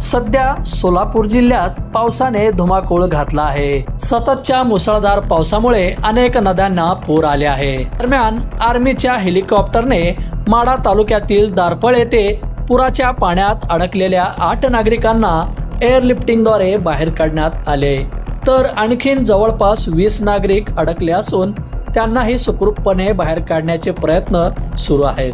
सध्या सोलापूर जिल्ह्यात पावसाने धुमाकूळ घातला आहे. सततच्या मुसळधार पावसामुळे अनेक नद्यांना पूर आले आहे. दरम्यान आर्मीच्या हेलिकॉप्टरने माडा तालुक्यातील दारपळ येथे पुराच्या पाण्यात अडकलेल्या आठ नागरिकांना एअरलिफ्टिंगद्वारे बाहेर काढण्यात आले. तर आणखीन जवळपास वीस नागरिक अडकले असून त्यांनाही सुखरूपपणे बाहेर काढण्याचे प्रयत्न सुरू आहेत.